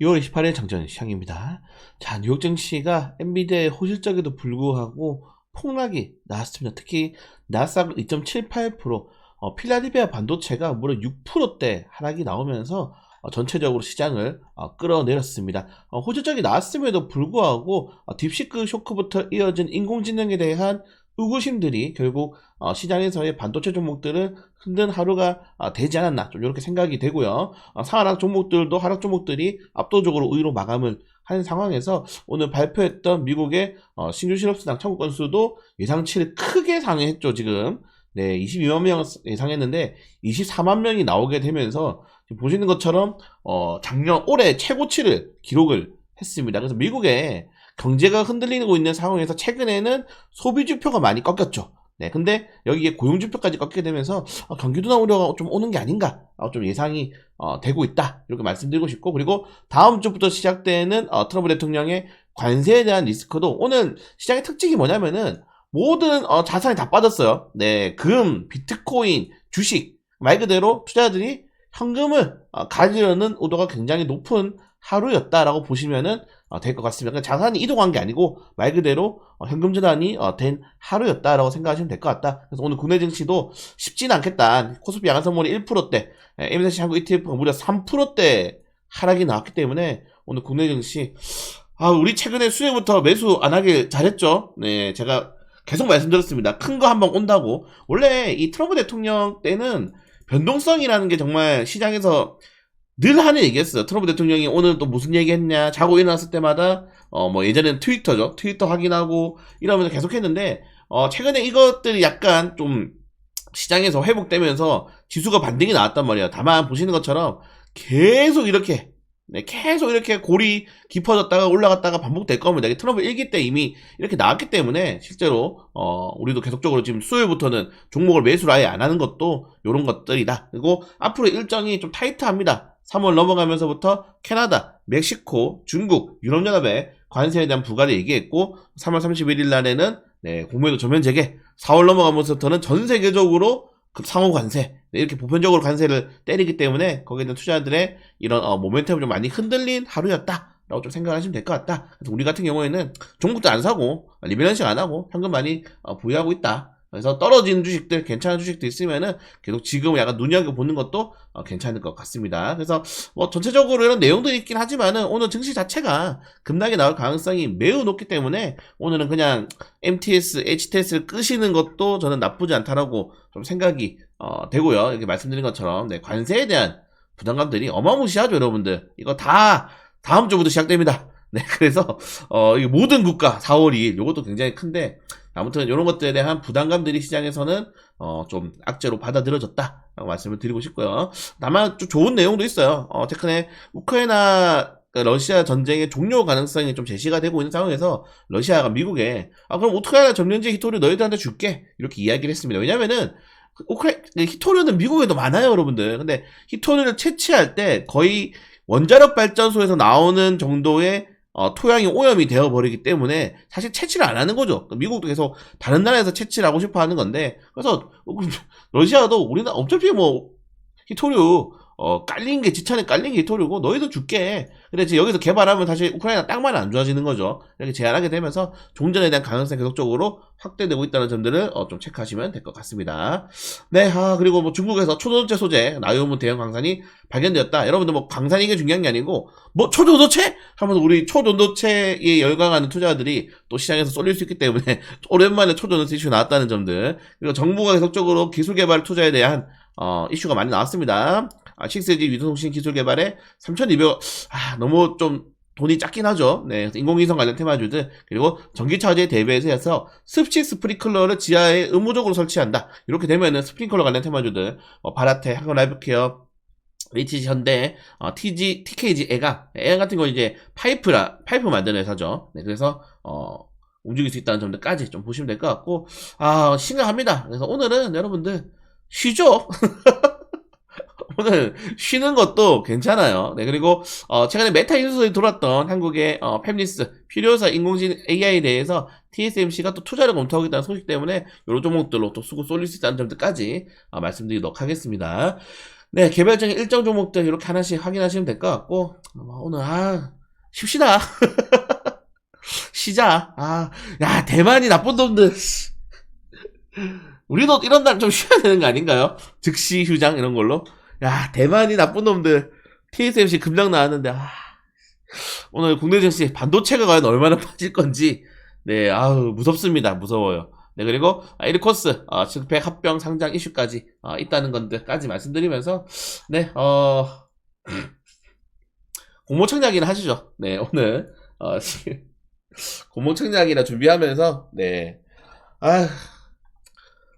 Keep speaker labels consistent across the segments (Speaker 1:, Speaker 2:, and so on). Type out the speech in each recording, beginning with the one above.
Speaker 1: 6월 28일 장전 시향입니다. 자, 뉴욕 증시가 엔비디아의 호실적에도 불구하고 폭락이 나왔습니다. 특히 나스닥 2.78%, 어, 필라델피아 반도체가 무려 6%대 하락이 나오면서 어, 전체적으로 시장을 어, 끌어내렸습니다. 어, 호실적이 나왔음에도 불구하고 어, 딥시크 쇼크부터 이어진 인공지능에 대한 의구심들이 결국 어, 시장에서의 반도체 종목들을 흔든 하루가 어, 되지 않았나 좀 이렇게 생각이 되고요. 어, 상하락 종목들도 하락 종목들이 압도적으로 의로 마감을 한 상황에서 오늘 발표했던 미국의 어, 신규 실업수당 청구 건수도 예상치를 크게 상회했죠 지금. 네, 22만 명 예상했는데 24만 명이 나오게 되면서 보시는 것처럼 어, 작년 올해 최고치를 기록을 했습니다. 그래서 미국의 경제가 흔들리고 있는 상황에서 최근에는 소비 지표가 많이 꺾였죠. 네, 근데 여기에 고용 지표까지 꺾이게 되면서 어, 경기도 나오려가 좀 오는 게 아닌가 어, 좀 예상이 어, 되고 있다 이렇게 말씀드리고 싶고 그리고 다음 주부터 시작되는 어, 트럼프 대통령의 관세에 대한 리스크도 오늘 시장의 특징이 뭐냐면은 모든 어, 자산이 다 빠졌어요. 네, 금, 비트코인, 주식 말 그대로 투자자들이 현금을 어, 가지려는 의도가 굉장히 높은 하루였다라고 보시면은 어, 될것 같습니다. 그러니까 자산이 이동한 게 아니고 말 그대로 어, 현금 전환이 어, 된 하루였다라고 생각하시면 될 것 같다. 그래서 오늘 국내 증시도 쉽지는 않겠다. 코스피 양한선물이 1%대, MSCI 한국 ETF가 무려 3%대 하락이 나왔기 때문에 오늘 국내 증시 아 우리 최근에 수요부터 매수 안 하길 잘했죠. 네, 제가 계속 말씀드렸습니다. 큰 거 한 번 온다고. 원래 이 트럼프 대통령 때는 변동성이라는 게 정말 시장에서 늘 하는 얘기였어요. 트럼프 대통령이 오늘 또 무슨 얘기 했냐, 자고 일어났을 때마다, 어, 뭐, 예전에는 트위터죠. 트위터 확인하고, 이러면서 계속 했는데, 어, 최근에 이것들이 약간 좀, 시장에서 회복되면서 지수가 반등이 나왔단 말이에요. 다만, 보시는 것처럼, 계속 이렇게, 네, 계속 이렇게 골이 깊어졌다가 올라갔다가 반복될 겁니다. 이게 트럼프 1기 때 이미 이렇게 나왔기 때문에 실제로 어 우리도 계속적으로 지금 수요일부터는 종목을 매수를 아예 안 하는 것도 이런 것들이다. 그리고 앞으로 일정이 좀 타이트합니다. 3월 넘어가면서부터 캐나다, 멕시코, 중국, 유럽연합의 관세에 대한 부과를 얘기했고 3월 31일 날에는 네, 공매도 전면 재개 4월 넘어가면서부터는 전 세계적으로 그 상호 관세 네, 이렇게 보편적으로 관세를 때리기 때문에 거기에 대한 투자자들의 이런 어, 모멘텀이 좀 많이 흔들린 하루였다. 라고 좀 생각하시면 될 것 같다. 그래서 우리 같은 경우에는 종목도 안 사고 리밸런싱 안 하고 현금 많이 어, 보유하고 있다. 그래서 떨어지는 주식들, 괜찮은 주식도 있으면은 계속 지금 약간 눈여겨보는 것도 어, 괜찮을 것 같습니다. 그래서 뭐 전체적으로 이런 내용들이 있긴 하지만은 오늘 증시 자체가 급락이 나올 가능성이 매우 높기 때문에 오늘은 그냥 MTS, HTS를 끄시는 것도 저는 나쁘지 않다라고 좀 생각이 어, 되고요. 이렇게 말씀드린 것처럼 네, 관세에 대한 부담감들이 어마무시하죠, 여러분들. 이거 다 다음 주부터 시작됩니다. 네, 그래서 어, 이 모든 국가 4월 2일 이것도 굉장히 큰데 아무튼 이런 것들에 대한 부담감들이 시장에서는 어, 좀 악재로 받아들여졌다 라고 말씀을 드리고 싶고요. 다만 좀 좋은 내용도 있어요. 어, 최근에 우크라이나 그러니까 러시아 전쟁의 종료 가능성이 좀 제시가 되고 있는 상황에서 러시아가 미국에 아 그럼 우크라이나 점령지 히토리 너희들한테 줄게 이렇게 이야기를 했습니다. 왜냐면은 우크라 히토리는 미국에도 많아요, 여러분들. 근데 히토리를 채취할 때 거의 원자력 발전소에서 나오는 정도의 어, 토양이 오염이 되어버리기 때문에 사실 채취를 안 하는 거죠. 미국도 계속 다른 나라에서 채취를 하고 싶어 하는 건데 그래서 러시아도 우리는 어차피 뭐 히토류 어, 깔린 게, 지천에 깔린 게 히토류고, 너희도 줄게. 근데 지금 여기서 개발하면 사실 우크라이나 땅만 안 좋아지는 거죠. 이렇게 제한하게 되면서 종전에 대한 가능성이 계속적으로 확대되고 있다는 점들을 어, 좀 체크하시면 될 것 같습니다. 네, 아, 그리고 뭐 중국에서 초전도체 소재, 나이오문 대형 광산이 발견되었다. 여러분들 뭐 광산이 이게 중요한 게 아니고, 뭐 초전도체? 하면서 우리 초전도체에 열광하는 투자들이 또 시장에서 쏠릴 수 있기 때문에 오랜만에 초전도체 이슈 나왔다는 점들. 그리고 정부가 계속적으로 기술 개발 투자에 대한 어, 이슈가 많이 나왔습니다. 아, 6G 위성통신 기술 개발에 3,200억, 아, 너무 좀 돈이 작긴 하죠. 네, 인공위성 관련 테마주들 그리고 전기차 화재 대비해서 해서 습식 스프링클러를 지하에 의무적으로 설치한다. 이렇게 되면은 스프링클러 관련 테마주들 어, 바라테, 한국 라이브케어, HG 현대, 어, TG, TKG 애가 애가 같은 거 이제 파이프라 파이프 만드는 회사죠. 네, 그래서 어, 움직일 수 있다는 점들까지 좀 보시면 될 것 같고 아 심각합니다. 그래서 오늘은 여러분들 쉬죠. 오늘 쉬는 것도 괜찮아요. 네, 그리고 어, 최근에 메타 인수에 돌았던 한국의 어, 팹리스 필요사 인공지능 AI에 대해서 TSMC가 또 투자를 검토하고 있다는 소식 때문에 이런 종목들로 또 수고 쏠릴 수 있다는 점들까지 어, 말씀드리도록 하겠습니다. 네, 개별적인 일정 종목들 이렇게 하나씩 확인하시면 될 것 같고, 어, 오늘, 아, 쉽시다. 쉬자. 아, 야, 대만이 나쁜 놈들. 우리도 이런 날 좀 쉬어야 되는 거 아닌가요? 즉시 휴장 이런 걸로. 야, 대만이 나쁜 놈들. TSMC 급락 나왔는데, 아, 오늘 국내 증시 반도체가 과연 얼마나 빠질 건지, 네, 아우, 무섭습니다. 무서워요. 네, 그리고, 아, 에리코스, 어, 증팩 합병 상장 이슈까지, 어, 있다는 건들까지 말씀드리면서, 네, 어, 공모청약이나 하시죠. 네, 오늘, 어, 공모청약이나 준비하면서, 네, 아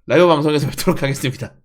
Speaker 1: 라이브 방송에서 뵙도록 하겠습니다.